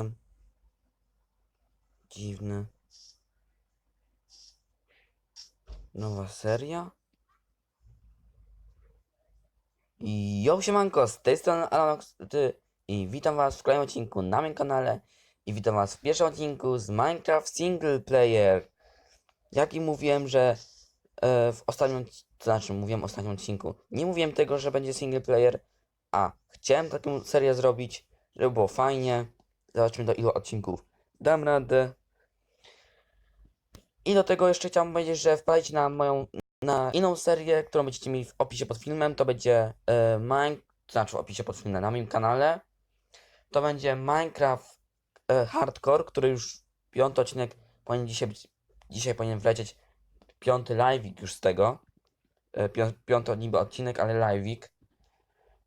system. Dziwny. Nowa seria? I Yo, siemanko, z tej strony Alanox, i witam was w kolejnym odcinku na moim kanale i witam was w pierwszym odcinku z Minecraft Single Player. Jak i mówiłem, że e, w ostatnim, to znaczy mówiłem w ostatnim odcinku, nie mówiłem tego, że będzie single player, a chciałem taką serię zrobić, żeby było fajnie. Zobaczmy do ilu odcinków dam radę. I do tego jeszcze chciałbym powiedzieć, że wpadajcie na moją na inną serię, którą będziecie mieli w opisie pod filmem. To będzie e, Mine, to znaczy w opisie pod filmem na moim kanale. To będzie Minecraft e, Hardcore, który już piąty odcinek powinien dzisiaj być, dzisiaj powinien wlecieć piąty live'ik już z tego. Pią, piąty niby odcinek, ale live'ik.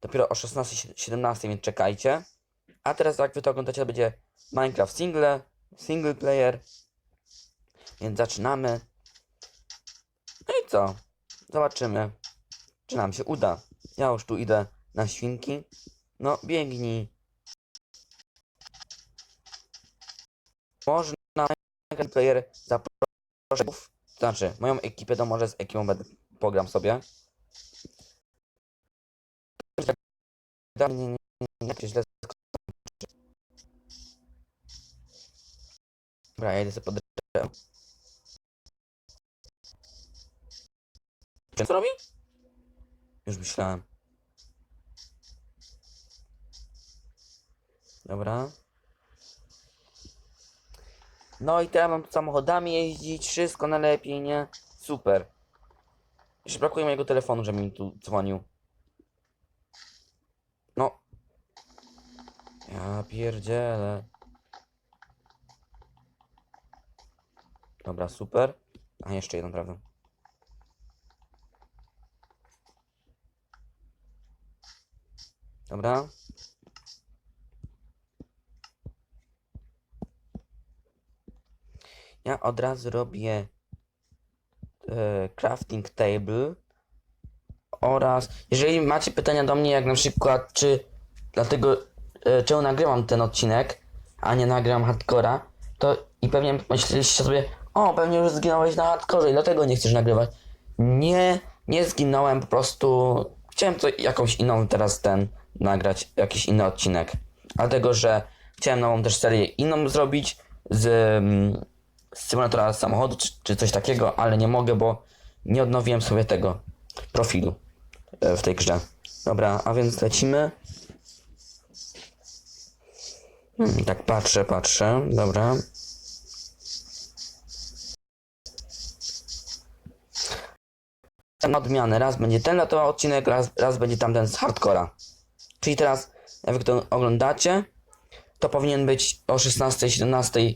Dopiero o 16-17, więc czekajcie. A teraz jak wy to oglądacie, to będzie Minecraft Single, Single Player. Więc zaczynamy. No i co? Zobaczymy, czy nam się uda. Ja już tu idę na świnki. No, biegnij. Można Minecraft Player zaprosić. To znaczy, moją ekipę, to może z ekipą będę pogram sobie. Nie, nie, nie, nie, nie, źle Dobra, ja idę sobie pod drzewo. Co robi? Już myślałem. Dobra. No i teraz mam tu samochodami jeździć, wszystko najlepiej, nie? Super. Jeszcze brakuje mojego telefonu, żeby mi tu dzwonił. No. Ja pierdzielę. Dobra, super. A jeszcze jedną, prawda? Dobra. Ja od razu robię e, crafting table oraz jeżeli macie pytania do mnie, jak na przykład czy dlatego e, czemu nagrywam ten odcinek, a nie nagram hardcora, to i pewnie myśleliście sobie, o pewnie już zginąłeś na hardcore i dlatego nie chcesz nagrywać. Nie, nie zginąłem, po prostu chciałem to jakąś inną teraz ten nagrać, jakiś inny odcinek. Dlatego, że chciałem nową też serię inną zrobić z, mm, z symulatora samochodu czy, czy coś takiego, ale nie mogę, bo nie odnowiłem sobie tego profilu e, w tej grze. Dobra, a więc lecimy. Hmm, tak patrzę, patrzę, dobra. Odmiany. Raz będzie ten latowy odcinek, raz, raz będzie tamten z hardcora. Czyli teraz, jak to oglądacie, to powinien być o 16, 17. Yy,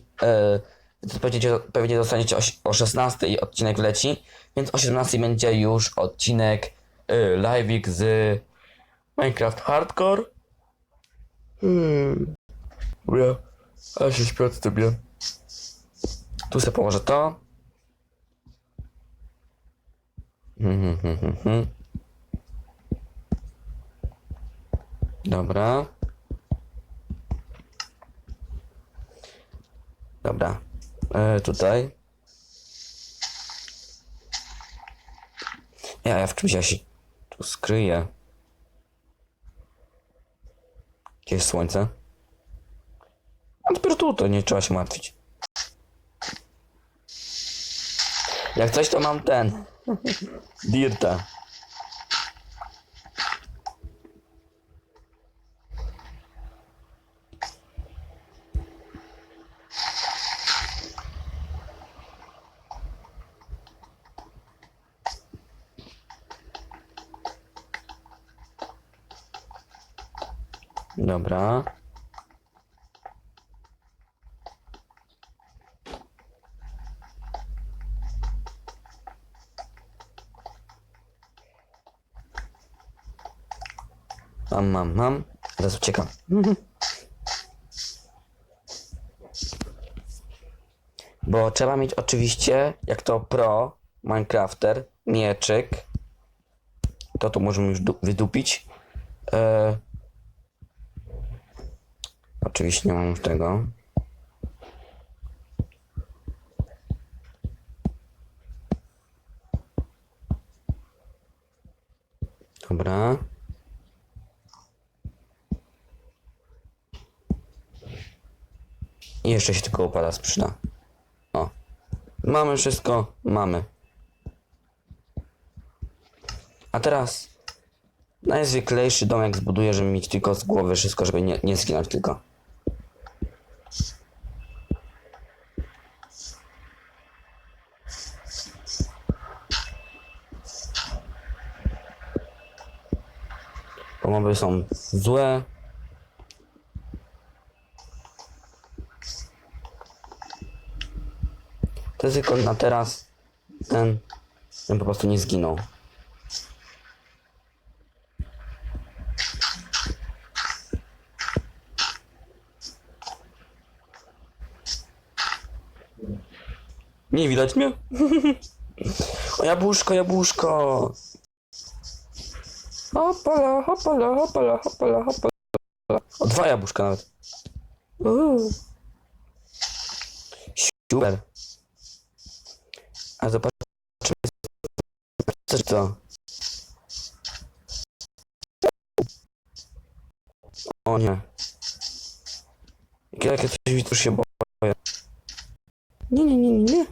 pewnie, pewnie dostaniecie o, o 16 odcinek leci, więc o 17 będzie już odcinek yy, live'ik z Minecraft Hardcore. Hmm. Dobra, a się śpię od. Tu sobie położę to. Mhm, mhm, mhm. Dobra. Dobra. E, tutaj. Ja, ja w czymś ja się tu skryję. Gdzie jest słońce? A dopiero tu, to nie trzeba się martwić. Jak coś, to mam ten. Dirta. Dobra. Mam, mam, mam. Teraz uciekam. Bo trzeba mieć oczywiście, jak to pro Minecrafter, mieczyk. To tu możemy już du- wydupić. E... Oczywiście nie mam już tego. Dobra. I jeszcze się tylko upada sprzyda. O. Mamy wszystko, mamy. A teraz najzwyklejszy domek zbuduję, żeby mieć tylko z głowy wszystko, żeby nie, nie zginąć tylko. Pomoby są złe. To jest na teraz ten, ten po prostu nie zginął. Nie widać mnie? o jabłuszko, jabłuszko! Hopala, hopala, hopala, hopala, hopala. O dwa jabłuszka nawet. Uuu. Super. A zobaczmy co to. O nie. Jak ja coś widzę, już się boję. Nie, nie, nie, nie.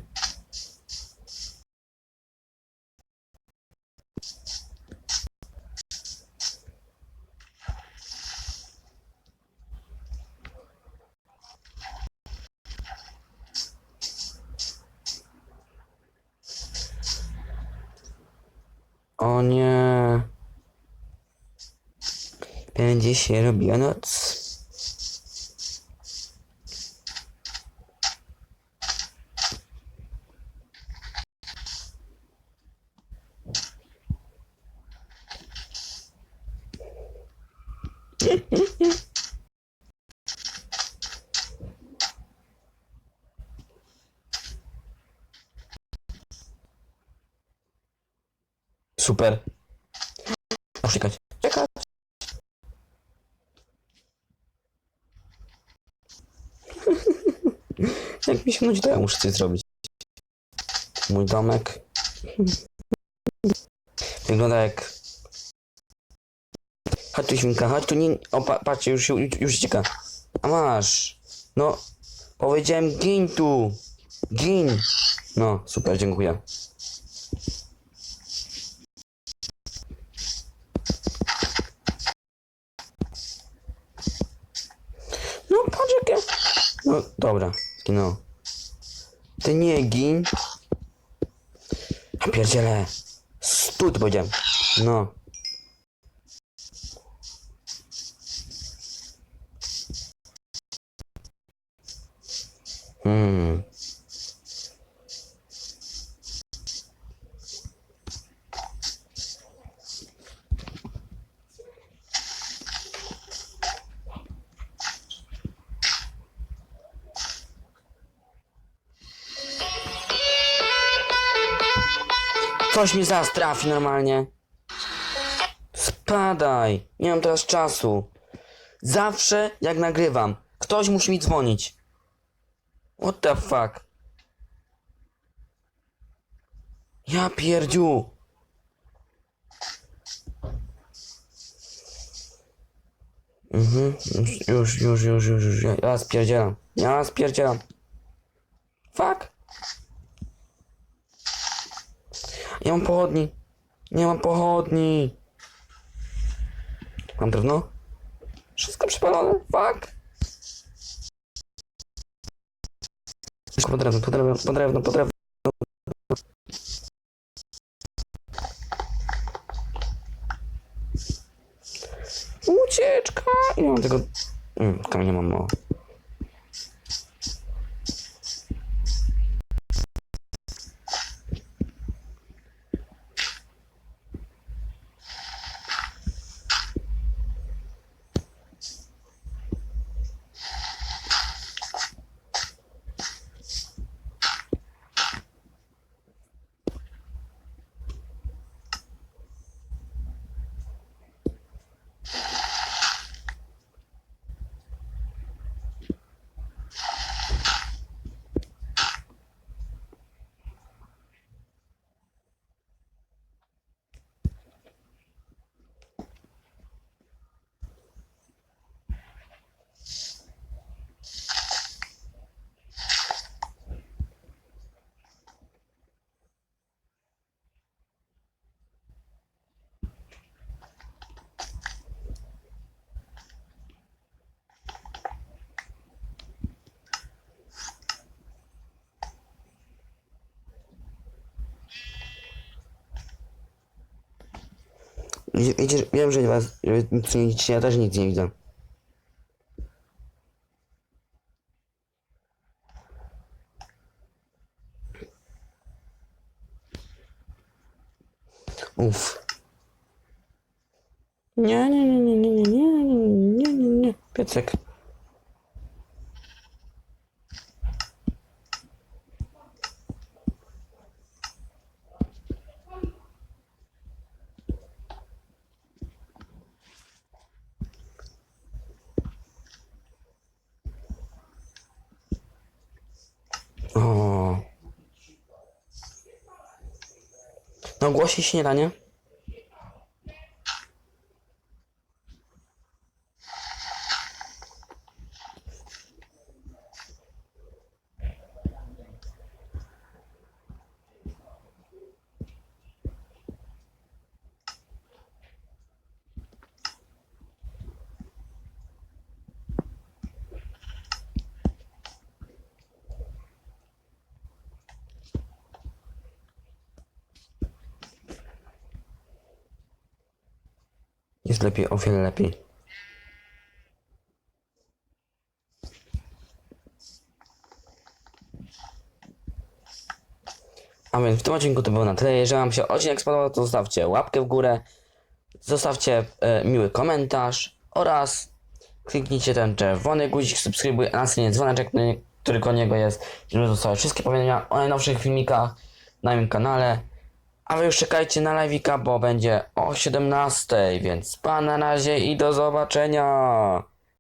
O nie. Będzie się robiła noc. Super. Muszę nudzi, to ja muszę coś zrobić. Mój domek. Wygląda jak... Chodź tu, świnka, chodź tu, nie... O, pa, patrzcie, już, się- już, już cieka. A masz. No, powiedziałem gin tu. Gin. No, super, dziękuję. No patrz jakie... No dobra, zginął. Ty nie gin. A pierdziele. Tu powiedziałem. No. Hmm. Coś mi zaraz trafi normalnie. Spadaj. Nie mam teraz czasu. Zawsze jak nagrywam, ktoś musi mi dzwonić. What the fuck? Ja pierdziu. Mhm, już, już, już, już, już, już. Ja, ja spierdzielam. Ja spierdzielam. Fuck. Nie mam pochodni. Nie mam pochodni. Mam drewno? Wszystko przypalone. Fuck. Po drewno, po drewno, po drewno, po drewno. Ucieczka! Nie mam tego... Mm, kamienia mam mało. Wiecie, że- wiem, że was że nic nie widzicie, ja też nic nie widzę. Uff. Nie, nie, nie, nie, nie, nie, nie, nie, nie, nie, nie, piecek. No ogłosi śniadanie. Jest lepiej, o wiele lepiej. A więc w tym odcinku to było na tyle. Jeżeli Wam się odcinek spodobał, to zostawcie łapkę w górę, zostawcie e, miły komentarz oraz kliknijcie ten czerwony guzik, subskrybuj, a następnie dzwoneczek, który- koło niego jest, żeby zostały wszystkie powiadomienia o najnowszych filmikach na moim kanale. A wy już czekajcie na live'ika, bo będzie o 17, więc pa na razie i do zobaczenia!